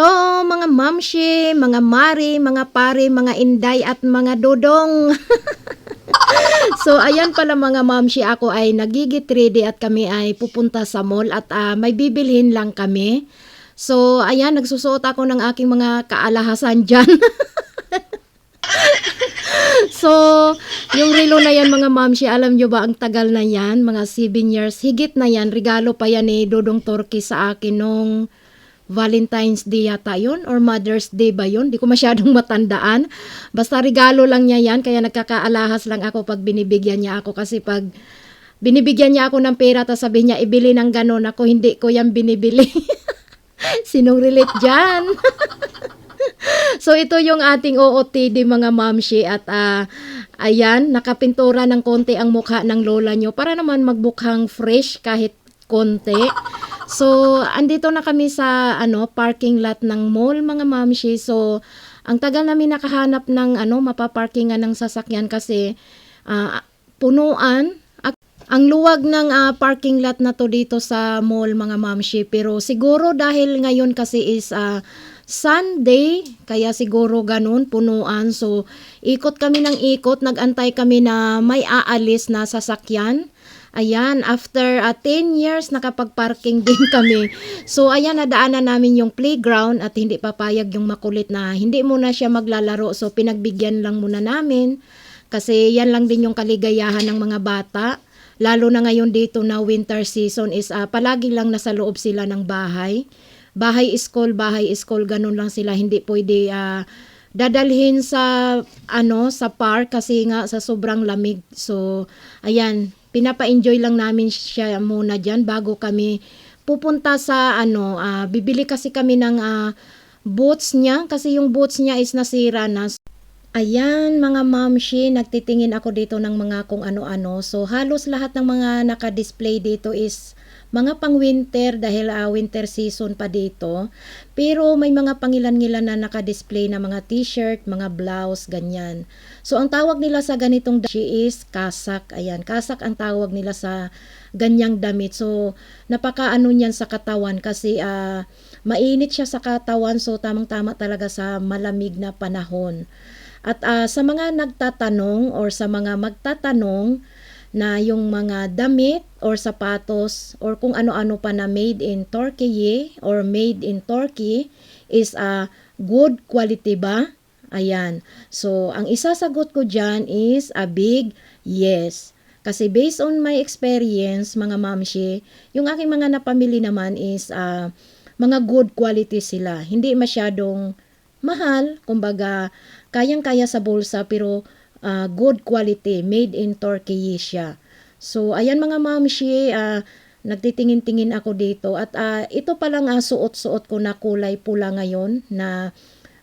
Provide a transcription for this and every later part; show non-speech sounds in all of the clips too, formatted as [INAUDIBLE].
Hello mga mamshi, mga mari, mga pare, mga inday at mga dodong. [LAUGHS] so ayan pala mga mamshi, ako ay nagigit ready at kami ay pupunta sa mall at ah, may bibilhin lang kami. So ayan, nagsusuot ako ng aking mga kaalahasan [LAUGHS] dyan. so, yung relo na yan mga mamshi, alam nyo ba ang tagal na yan? Mga 7 years, higit na yan. Regalo pa yan ni Dodong Torque sa akin nung Valentine's Day yata yun or Mother's Day ba yun? Di ko masyadong [LAUGHS] matandaan. Basta regalo lang niya yan kaya nagkakaalahas lang ako pag binibigyan niya ako kasi pag binibigyan niya ako ng pera tapos sabi niya ibili ng ganon ako hindi ko yan binibili. [LAUGHS] Sinong relate dyan? [LAUGHS] so ito yung ating OOTD mga mamshi at ah, ayan nakapintura ng konti ang mukha ng lola nyo para naman magbukhang fresh kahit konti. So, andito na kami sa ano parking lot ng mall mga mamshi. So, ang tagal namin nakahanap ng ano mapaparkingan ng sasakyan kasi ah, punuan. Ang luwag ng ah, parking lot na to dito sa mall mga mamshi. Pero siguro dahil ngayon kasi is ah, Sunday, kaya siguro ganun, punuan. So, ikot kami ng ikot, nagantay kami na may aalis na sasakyan. Ayan, after uh, 10 years, nakapag-parking [LAUGHS] din kami. So, ayan, nadaanan namin yung playground at hindi papayag yung makulit na hindi muna siya maglalaro. So, pinagbigyan lang muna namin. Kasi yan lang din yung kaligayahan ng mga bata. Lalo na ngayon dito na winter season is uh, palagi lang nasa loob sila ng bahay. Bahay school, bahay school, ganun lang sila. Hindi pwede ah, dadalhin sa ano sa park kasi nga sa sobrang lamig. So, ayan, pinapa-enjoy lang namin siya muna diyan bago kami pupunta sa ano, ah, bibili kasi kami ng ah, boots niya kasi yung boots niya is nasira na. Ayan, mga mamshi, nagtitingin ako dito ng mga kung ano-ano. So, halos lahat ng mga naka-display dito is mga pang-winter dahil ah, winter season pa dito. Pero may mga pangilan-ngilan na naka-display na mga t-shirt, mga blouse, ganyan. So, ang tawag nila sa ganitong dashi is kasak. Ayan, kasak ang tawag nila sa ganyang damit. So, napaka-ano niyan sa katawan kasi ah, mainit siya sa katawan. So, tamang-tama talaga sa malamig na panahon. At ah, sa mga nagtatanong or sa mga magtatanong na yung mga damit or sapatos or kung ano-ano pa na made in Turkey or made in Turkey is a good quality ba? Ayan. So, ang isasagot ko dyan is a big yes. Kasi based on my experience, mga mamshi, yung aking mga napamili naman is ah, mga good quality sila. Hindi masyadong mahal, kumbaga kayang-kaya sa bulsa pero ah, good quality, made in Turkey siya. So ayan mga mamshi, ah, nagtitingin-tingin ako dito at ah, ito pa lang ah, suot-suot ko na kulay pula ngayon na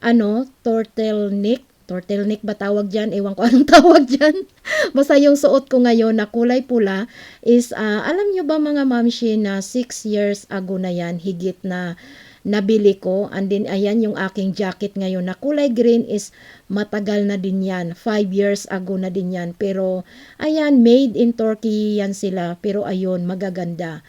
ano, turtleneck. Turtleneck ba tawag dyan? Ewan ko [LAUGHS] anong tawag dyan. [LAUGHS] Basta yung suot ko ngayon na kulay pula is, ah, alam nyo ba mga mamshi na 6 years ago na yan, higit na nabili ko. And then, ayan yung aking jacket ngayon na kulay green is matagal na din yan. 5 years ago na din yan. Pero, ayan, made in Turkey yan sila. Pero, ayun, magaganda.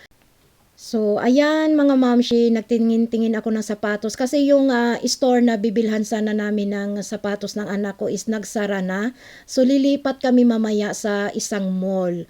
So, ayan mga mamshi, nagtingin-tingin ako ng sapatos kasi yung ah, store na bibilhan sana namin ng sapatos ng anak ko is nagsara na. So, lilipat kami mamaya sa isang mall.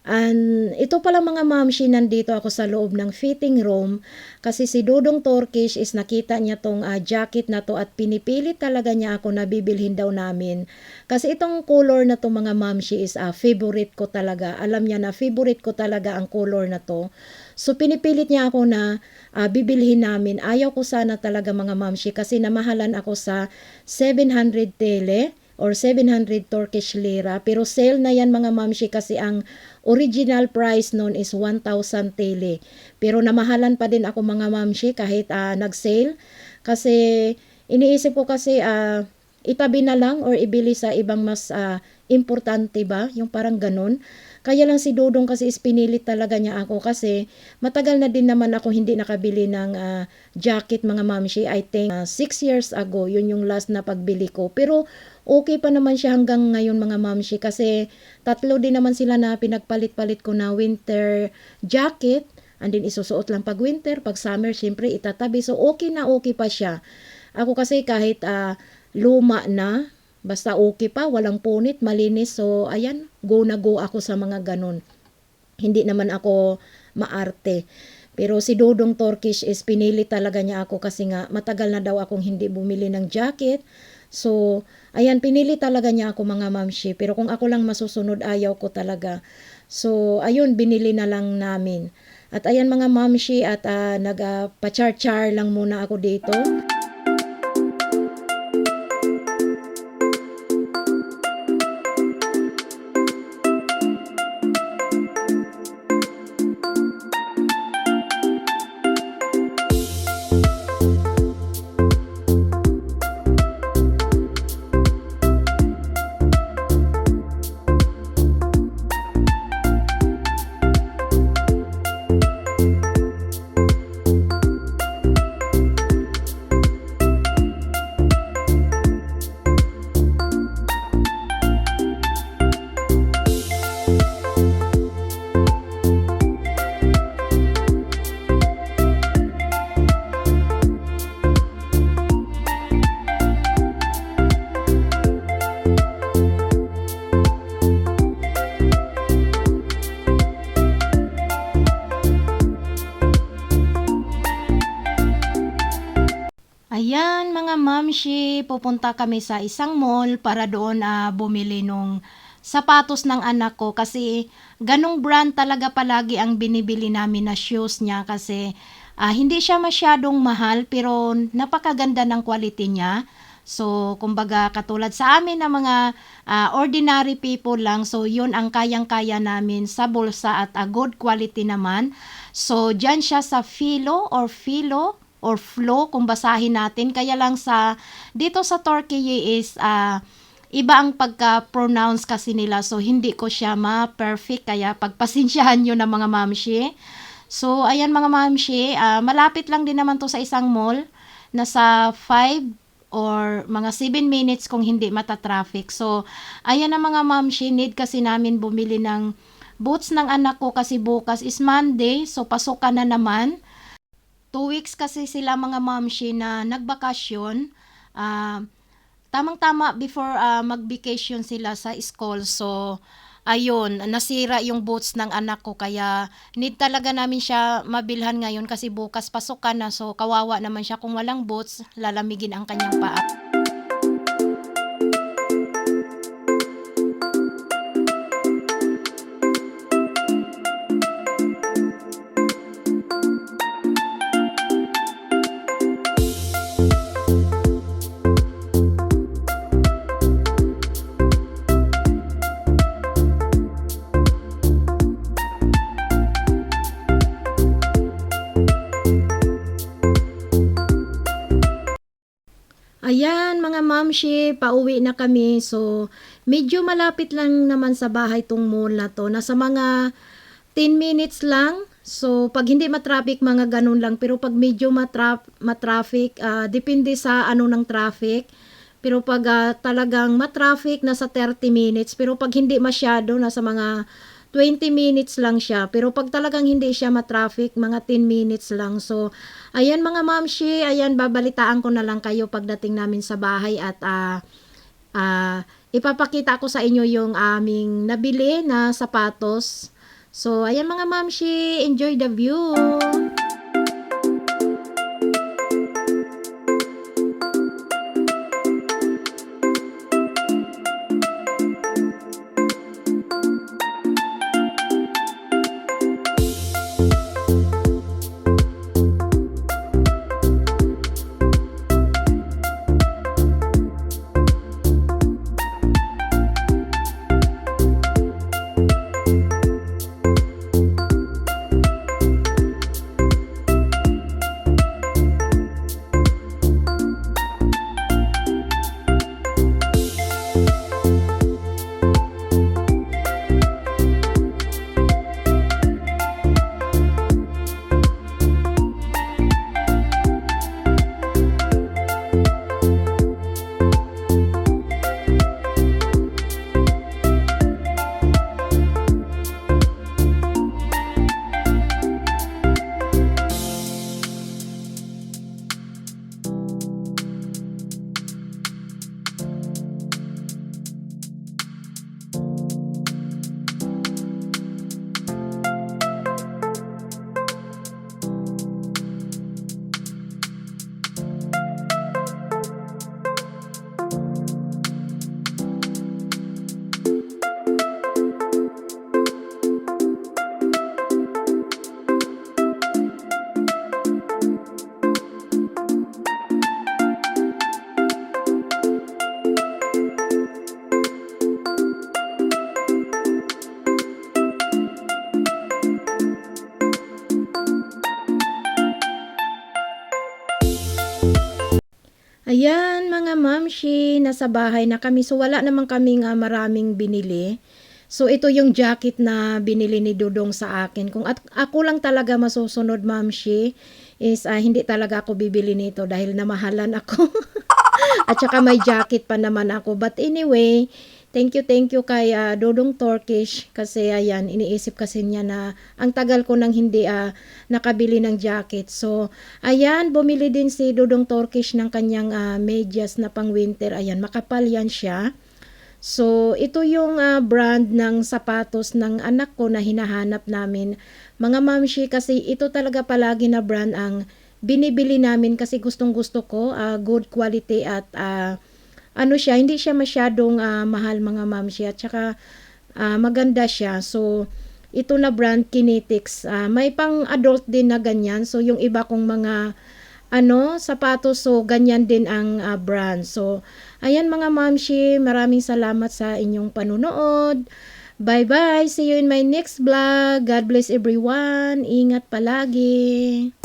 And ito pala mga mamshi, nandito ako sa loob ng fitting room kasi si Dudong Turkish is nakita niya tong ah, jacket na to at pinipilit talaga niya ako na bibilhin daw namin. Kasi itong color na to mga mamshi is ah, favorite ko talaga. Alam niya na favorite ko talaga ang color na to. So pinipilit niya ako na ah, bibilhin namin. Ayaw ko sana talaga mga mamshi kasi namahalan ako sa 700 tele or 700 Turkish lira. Pero sale na yan mga mamshi kasi ang original price noon is 1,000 tele. Pero namahalan pa din ako mga mamshi kahit ah, nag-sale. Kasi iniisip ko kasi ah, itabi na lang or ibili sa ibang mas ah, importante ba? Yung parang ganun. Kaya lang si Dodong kasi is talaga niya ako kasi matagal na din naman ako hindi nakabili ng ah, jacket mga mamshi. I think 6 years ago, yun yung last na pagbili ko. Pero okay pa naman siya hanggang ngayon mga mamshi kasi tatlo din naman sila na pinagpalit-palit ko na winter jacket And then isusuot lang pag winter, pag summer, syempre itatabi. So okay na okay pa siya. Ako kasi kahit ah, luma na, basta okay pa, walang punit, malinis. So ayan, go na go ako sa mga ganun. Hindi naman ako maarte. Pero si Dodong Turkish is pinili talaga niya ako kasi nga matagal na daw akong hindi bumili ng jacket. So, ayan, pinili talaga niya ako mga mamshi. Pero kung ako lang masusunod, ayaw ko talaga. So, ayun, binili na lang namin. At ayan mga mamshi at uh, nagpa-char-char lang muna ako dito. Mamshi, pupunta kami sa isang mall para doon ah, bumili nung sapatos ng anak ko kasi ganong brand talaga palagi ang binibili namin na shoes niya kasi ah, hindi siya masyadong mahal pero napakaganda ng quality niya. So, kumbaga katulad sa amin na mga ah, ordinary people lang, so yun ang kayang-kaya namin sa bulsa at a good quality naman. So, dyan siya sa Filo or Filo or Flo kung basahin natin. Kaya lang sa dito sa Turkey is ah, iba ang pagka-pronounce kasi nila so hindi ko siya ma-perfect kaya pagpasensyahan nyo na mga mamshi. So ayan mga mamshi, ah, malapit lang din naman to sa isang mall. Nasa 5 or mga 7 minutes kung hindi mata-traffic. So ayan na mga mamshi, need kasi namin bumili ng boots ng anak ko kasi bukas is Monday so pasukan na naman. Two weeks kasi sila mga mamshi na nagbakasyon. Ah, tamang-tama before ah, mag-vacation sila sa school. So, ayun, nasira yung boots ng anak ko. Kaya, need talaga namin siya mabilhan ngayon kasi bukas pasukan na. So, kawawa naman siya kung walang boots, lalamigin ang kanyang paa. Ayan, mga mamshi, pauwi na kami. So, medyo malapit lang naman sa bahay tong mall na to. Nasa mga 10 minutes lang. So, pag hindi matraffic, mga ganun lang. Pero pag medyo matraf matraffic, ah, depende sa ano ng traffic. Pero pag ah, talagang matraffic, nasa 30 minutes. Pero pag hindi masyado, nasa mga 20 minutes lang siya. Pero pag talagang hindi siya matraffic, mga 10 minutes lang. So, ayan mga mamshi, ayan, babalitaan ko na lang kayo pagdating namin sa bahay at ah, ah, ipapakita ko sa inyo yung aming nabili na sapatos. So, ayan mga mamshi, enjoy the view! Ayan, mga mamshi, nasa bahay na kami. So, wala naman kaming ah, maraming binili. So, ito yung jacket na binili ni Dudong sa akin. Kung at, ako lang talaga masusunod, mamshi, is ah, hindi talaga ako bibili nito dahil namahalan ako. [LAUGHS] at saka may jacket pa naman ako. But anyway, thank you, thank you kay ah, Dudong Turkish kasi ayan, iniisip kasi niya na ang tagal ko nang hindi ah, nakabili ng jacket. So, ayan, bumili din si Dudong Turkish ng kanyang ah, medyas na pang winter. Ayan, makapal yan siya. So, ito yung ah, brand ng sapatos ng anak ko na hinahanap namin. Mga mamshi kasi ito talaga palagi na brand ang binibili namin kasi gustong gusto ko, ah, good quality at ah, ano siya, hindi siya masyadong ah, mahal mga mamshi at saka ah, maganda siya. So, ito na brand Kinetics. Ah, may pang adult din na ganyan. So, yung iba kong mga ano, sapatos. So, ganyan din ang ah, brand. So, ayan mga mamshi, maraming salamat sa inyong panunood. Bye-bye. See you in my next vlog. God bless everyone. Ingat palagi.